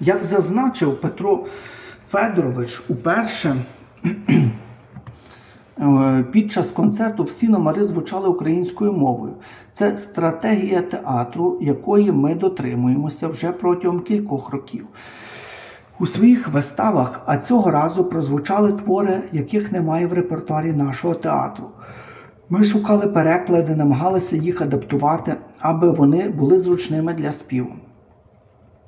Як зазначив Петро Федорович, уперше е, під час концерту всі номери звучали українською мовою. Це стратегія театру, якої ми дотримуємося вже протягом кількох років. У своїх виставах, а цього разу прозвучали твори, яких немає в репертуарі нашого театру. Ми шукали переклади, намагалися їх адаптувати, аби вони були зручними для співу.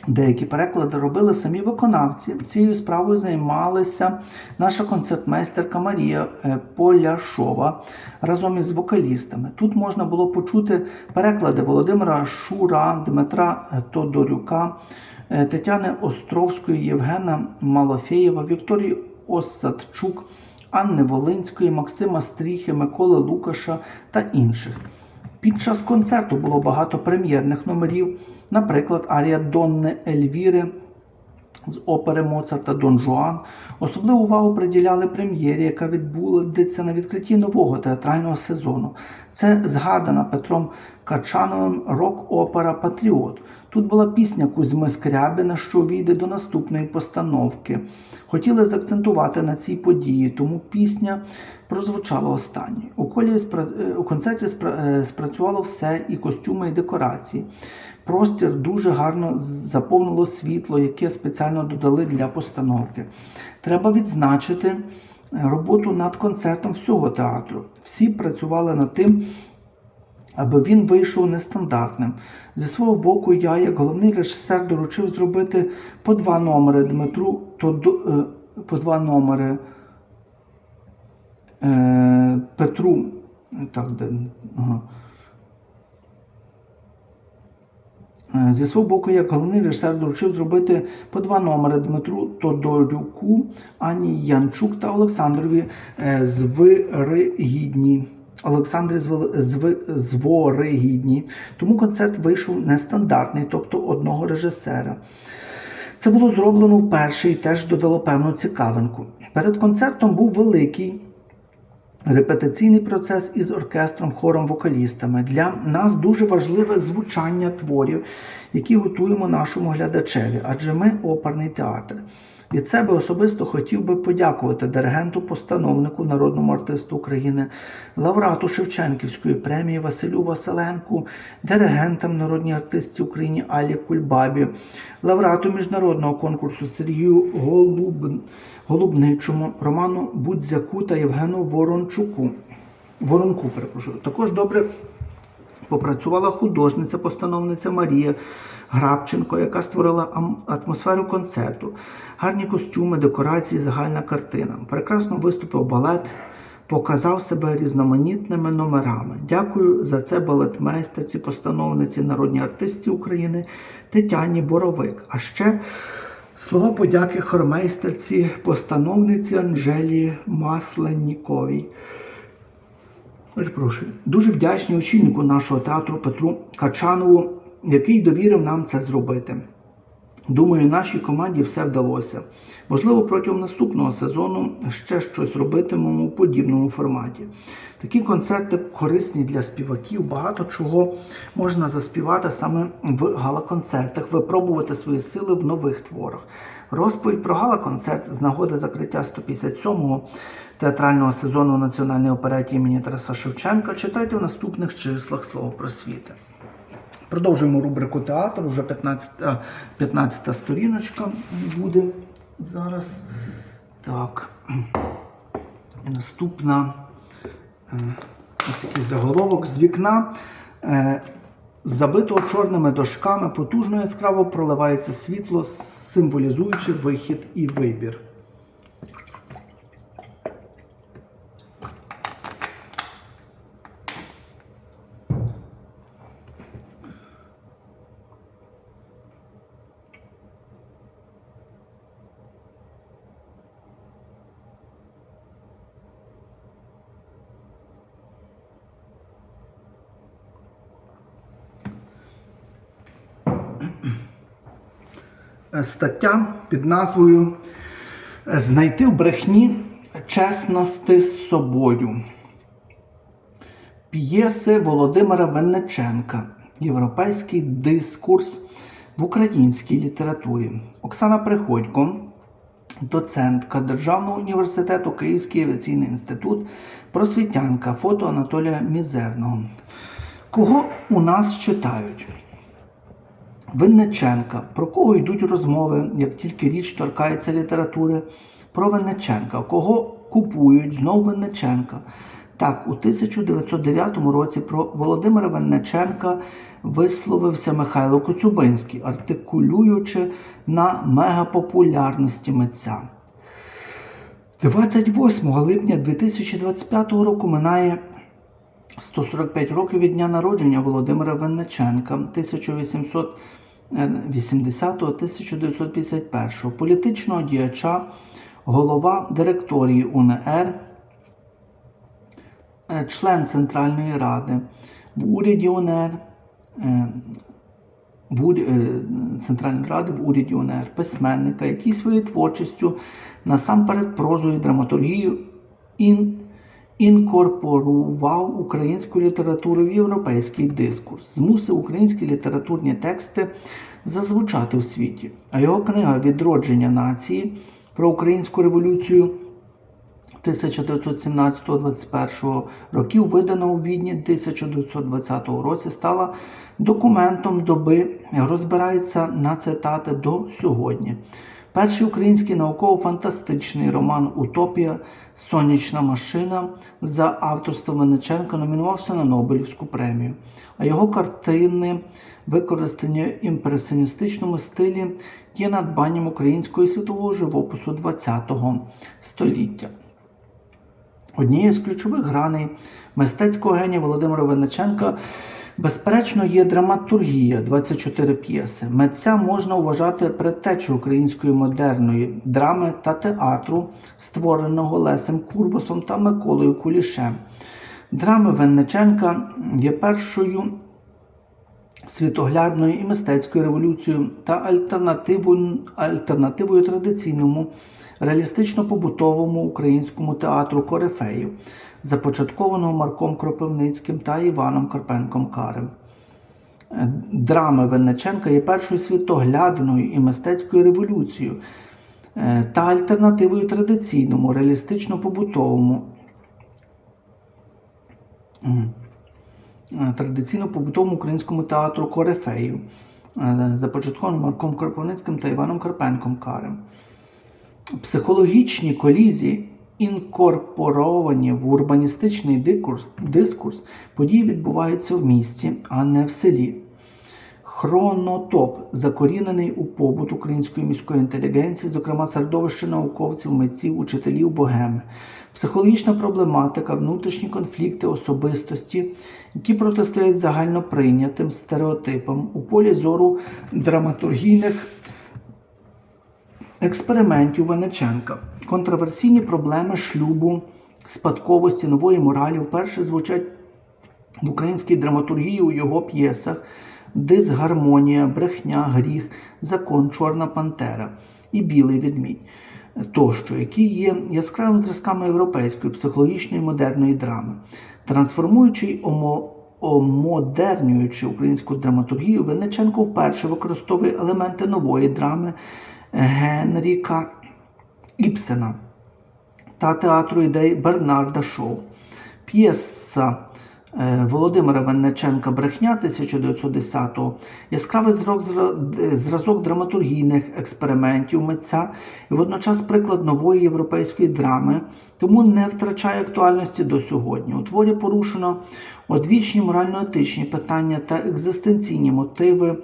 Деякі переклади робили самі виконавці. Цією справою займалася наша концертмейстерка Марія е, Поляшова разом із вокалістами. Тут можна було почути переклади Володимира Шура, Дмитра е, Тодорюка, е, Тетяни Островської, Євгена Малафєєва, Вікторії Осадчук, Анни Волинської, Максима Стріхи, Миколи Лукаша та інших. Під час концерту було багато прем'єрних номерів, наприклад, арія Донни Ельвіри з опери Моцарта Дон Жуан. Особливу увагу приділяли прем'єрі, яка відбудеться на відкритті нового театрального сезону. Це згадана Петром Качановим рок-опера Патріот. Тут була пісня Кузьми Скрябіна, що увійде до наступної постановки. Хотіли заакцентувати на цій події, тому пісня прозвучала останньою. У, колі е, у концерті е, спрацювало все, і костюми, і декорації. Простір дуже гарно заповнило світло, яке спеціально додали для постановки. Треба відзначити роботу над концертом всього театру. Всі працювали над тим, аби він вийшов нестандартним. Зі свого боку, я, як головний режисер, доручив зробити по два номери Дмитру, то е, по два номери е, Петру. Так, де, ага. Е, Зі свого боку, як головний режисер доручив зробити по два номери Дмитру Тодорюку, Ані Янчук та Олександрові е, Звиригідні. Олександрі Зв- Зв- Зворигідні. Тому концерт вийшов нестандартний, тобто одного режисера. Це було зроблено вперше і теж додало певну цікавинку. Перед концертом був великий репетиційний процес із оркестром, хором, вокалістами. Для нас дуже важливе звучання творів, які готуємо нашому глядачеві, адже ми оперний театр. Від себе особисто хотів би подякувати диригенту, постановнику, народному артисту України, лауреату Шевченківської премії Василю Василенку, диригентам народній артистці України Алі Кульбабі, лауреату міжнародного конкурсу Сергію Голуб... Голубничому, Роману Будзяку та Євгену Ворончуку. Воронку, перепрошую. Також добре попрацювала художниця, постановниця Марія Грабченко, яка створила атмосферу концерту, гарні костюми, декорації, загальна картина. Прекрасно виступив балет, показав себе різноманітними номерами. Дякую за це балетмейстерці, постановниці, народній артистці України Тетяні Боровик. А ще слова подяки хормейстерці, постановниці Анжелі Масленніковій. Перепрошую. Дуже вдячні очільнику нашого театру Петру Качанову, який довірив нам це зробити. Думаю, нашій команді все вдалося. Можливо, протягом наступного сезону ще щось робитимемо у подібному форматі. Такі концерти корисні для співаків, багато чого можна заспівати саме в гала-концертах, випробувати свої сили в нових творах. Розповідь про гала-концерт з нагоди закриття 157-го театрального сезону Національної опереті імені Тараса Шевченка читайте в наступних числах Слово просвіти. Продовжуємо рубрику театр, вже 15, 15 сторіночка буде зараз. Так. Наступна е, такий заголовок з вікна. Е, забитого чорними дошками потужно яскраво проливається світло, символізуючи вихід і вибір. Стаття під назвою е, Знайти в брехні чесності з собою. П'єси Володимира Винниченка. Європейський дискурс в українській літературі. Оксана Приходько, доцентка Державного університету Київський авіаційний інститут, просвітянка, фото Анатолія Мізерного. Кого у нас читають? Винниченка. Про кого йдуть розмови, як тільки річ торкається літератури? Про Винниченка. Кого купують? Знов Винниченка. Так, у 1909 році про Володимира Винниченка висловився Михайло Коцюбинський, артикулюючи на мегапопулярності митця. 28 липня 2025 року минає 145 років від дня народження Володимира Винниченка 1880-1951, політичного діяча, голова директорії УНР, е, член Центральної Ради, в уряді УНР, е, в уря- е, Центральної Ради в уряді УНР, письменника, який своєю творчістю насамперед прозою, драматургією інкорпорував українську літературу в європейський дискурс, змусив українські літературні тексти зазвучати у світі. А його книга Відродження нації про українську революцію 1917-21 років, видана у Відні 1920 році, стала документом доби, розбирається на цитати до сьогодні. Перший український науково-фантастичний роман Утопія Сонячна машина за авторством Винниченка номінувався на Нобелівську премію, а його картини, використані в імпресіоністичному стилі, є надбанням українського світового живопису ХХ століття. Однією з ключових граней мистецького генія Володимира Винниченка безперечно є драматургія 24 п'єси. Митця можна вважати предтечою української модерної драми та театру, створеного Лесем Курбасом та Миколою Кулішем. Драми Винниченка є першою світоглядною і мистецькою революцією та альтернативою, альтернативою традиційному реалістично-побутовому українському театру корифеїв, започаткованого Марком Кропивницьким та Іваном Карпенком Карем. Драми Винниченка є першою світоглядною і мистецькою революцією е, та альтернативою традиційному реалістично-побутовому Е, традиційно-побутовому українському театру Корифеїв, е, започаткованим Марком Кропивницьким та Іваном Карпенком Карем. Психологічні колізії, інкорпоровані в урбаністичний дикурс, дискурс, події відбуваються в місті, а не в селі. Хронотоп закорінений у побут української міської інтелігенції, зокрема середовище науковців, митців, учителів, богеми, психологічна проблематика, внутрішні конфлікти особистості, які протистоять загально прийнятим стереотипам у полі зору драматургійних експериментів Венеченка. Контроверсійні проблеми шлюбу, спадковості нової моралі вперше звучать в українській драматургії у його п'єсах Дисгармонія, брехня, гріх, закон, Чорна Пантера і Білий відмідь тощо, які є яскравими зразками європейської психологічної модерної драми, трансформуючи й омо, омодернюючи українську драматургію, Винниченко вперше використовує елементи нової драми Генріка Іпсена та театру ідей Бернарда Шоу. П'єса е, Володимира Винниченка Брехня 1910-го яскравий зразок драматургійних експериментів митця і водночас приклад нової європейської драми, тому не втрачає актуальності до сьогодні. У творі порушено одвічні морально-етичні питання та екзистенційні мотиви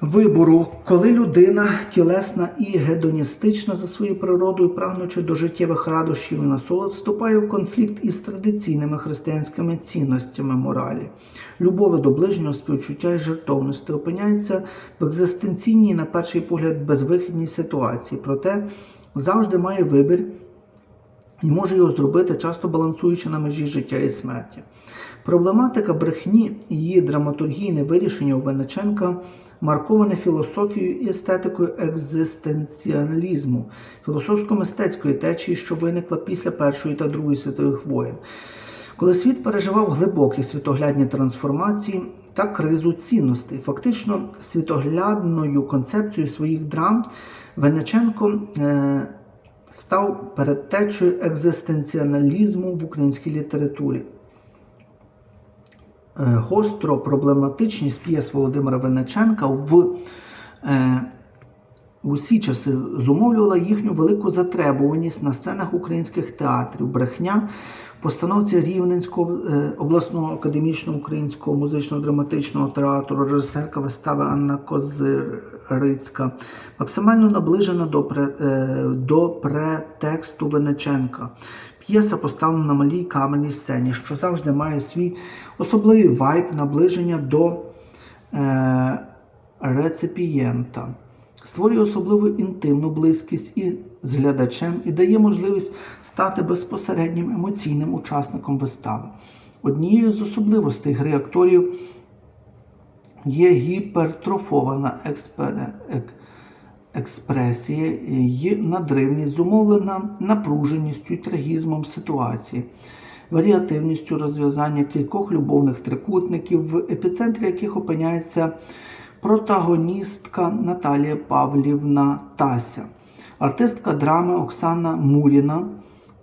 вибору, коли людина тілесна і гедоністична за своєю природою, прагнучи до життєвих радощів і насолод, вступає в конфлікт із традиційними християнськими цінностями моралі, любові до ближнього співчуття і жертовності опиняється в екзистенційній, на перший погляд, безвихідній ситуації, проте завжди має вибір і може його зробити, часто балансуючи на межі життя і смерті. Проблематика брехні і її драматургійне вирішення у Винниченка марковане філософією і естетикою екзистенціалізму, філософсько-мистецької течії, що виникла після Першої та Другої світових воєн. Коли світ переживав глибокі світоглядні трансформації, та кризу цінностей. Фактично, світоглядною концепцією своїх драм Венеченко е, став передтечею екзистенціоналізму в українській літературі. Е, Гостро проблематичність п'єс Володимира Венеченка в е, усі часи зумовлювала їхню велику затребуваність на сценах українських театрів, брехня, постановці Рівненського е, обласного академічного українського музично-драматичного театру, режисерка вистави Анна Козирицька, максимально наближена до, е, до претексту Венеченка. П'єса поставлена на малій каменній сцені, що завжди має свій особливий вайб наближення до е, реципієнта створює особливу інтимну близькість і з глядачем і дає можливість стати безпосереднім емоційним учасником вистави. Однією з особливостей гри акторів є гіпертрофована експер... ек... експресія і надривність, зумовлена напруженістю і трагізмом ситуації. Варіативністю розв'язання кількох любовних трикутників, в епіцентрі яких опиняється протагоністка Наталія Павлівна Тася, артистка драми Оксана Муріна,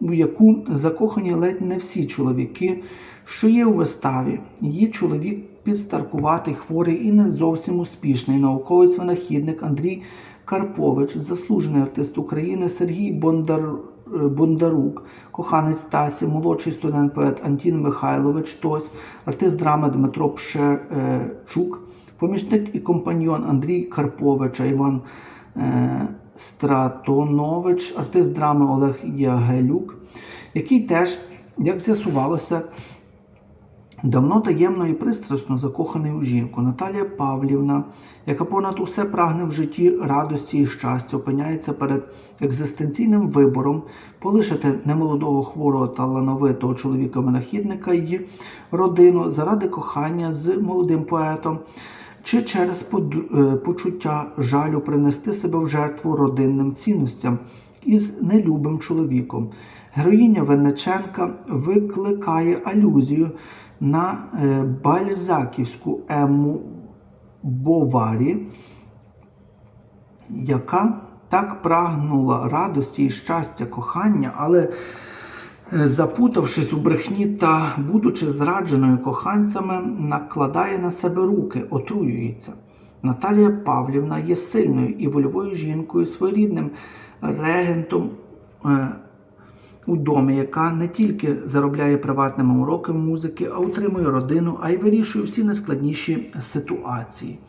у яку закохані ледь не всі чоловіки, що є у виставі. Її чоловік підстаркуватий, хворий і не зовсім успішний науковець винахідник Андрій Карпович, заслужений артист України Сергій Бондар. Бондарук, коханець Тасі, молодший студент-поет Антін Михайлович Тось, артист драми Дмитро Пшечук, помічник і компаньйон Андрій Карповича, Іван е, Стратонович, артист драми Олег Ягелюк, який теж, як з'ясувалося, давно таємно і пристрасно закоханий у жінку Наталія Павлівна, яка понад усе прагне в житті радості і щастя, опиняється перед екзистенційним вибором полишити немолодого хворого талановитого чоловіка-винахідника і родину заради кохання з молодим поетом. Чи через е, почуття жалю принести себе в жертву родинним цінностям із нелюбим чоловіком. Героїня Венеченка викликає алюзію на е, бальзаківську Ему Боварі, яка так прагнула радості і щастя кохання, але запутавшись у брехні та будучи зрадженою коханцями, накладає на себе руки, отруюється. Наталія Павлівна є сильною і вольовою жінкою, своєрідним регентом е, у домі, яка не тільки заробляє приватними уроками музики, а утримує родину, а й вирішує всі найскладніші ситуації.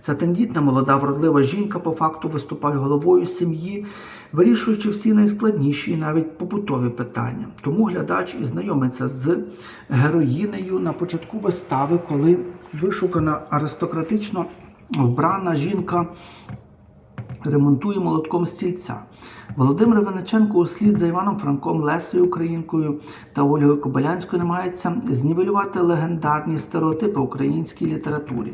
Ця тендітна молода вродлива жінка по факту виступає головою сім'ї, вирішуючи всі найскладніші і навіть побутові питання. Тому глядач і знайомиться з героїнею на початку вистави, коли вишукана аристократично вбрана жінка ремонтує молотком стільця. Володимир Вениченко услід за Іваном Франком, Лесею Українкою та Ольгою Кобилянською намагається знівелювати легендарні стереотипи українській літературі.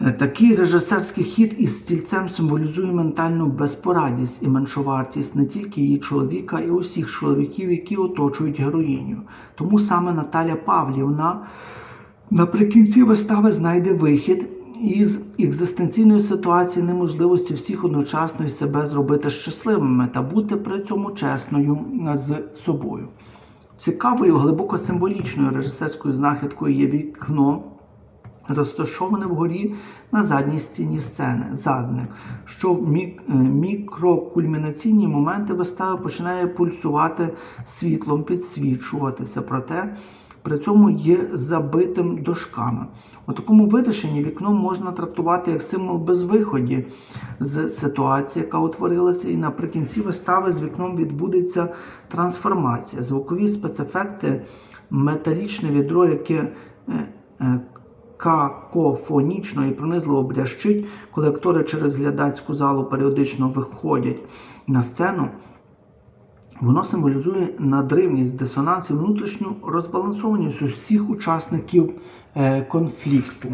Е, Такий режисерський хід із стільцем символізує ментальну безпорадність і меншовартість не тільки її чоловіка, і усіх чоловіків, які оточують героїню. Тому саме Наталя Павлівна наприкінці вистави знайде вихід із екзистенційної ситуації неможливості всіх одночасно і себе зробити щасливими та бути при цьому чесною з собою. Цікавою, глибоко символічною режисерською знахідкою є вікно розташоване вгорі на задній стіні сцени, задник, що в е, мікрокульмінаційні моменти вистави починає пульсувати світлом, підсвічуватися, проте при цьому є забитим дошками. У такому вирішенні вікно можна трактувати як символ безвиході з ситуації, яка утворилася, і наприкінці вистави з вікном відбудеться трансформація. Звукові спецефекти, металічне відро, яке е, е, какофонічно і пронизливо брящить, коли актори через глядацьку залу періодично виходять на сцену. Воно символізує надривність, дисонанс і внутрішню розбалансованість усіх учасників е, конфлікту.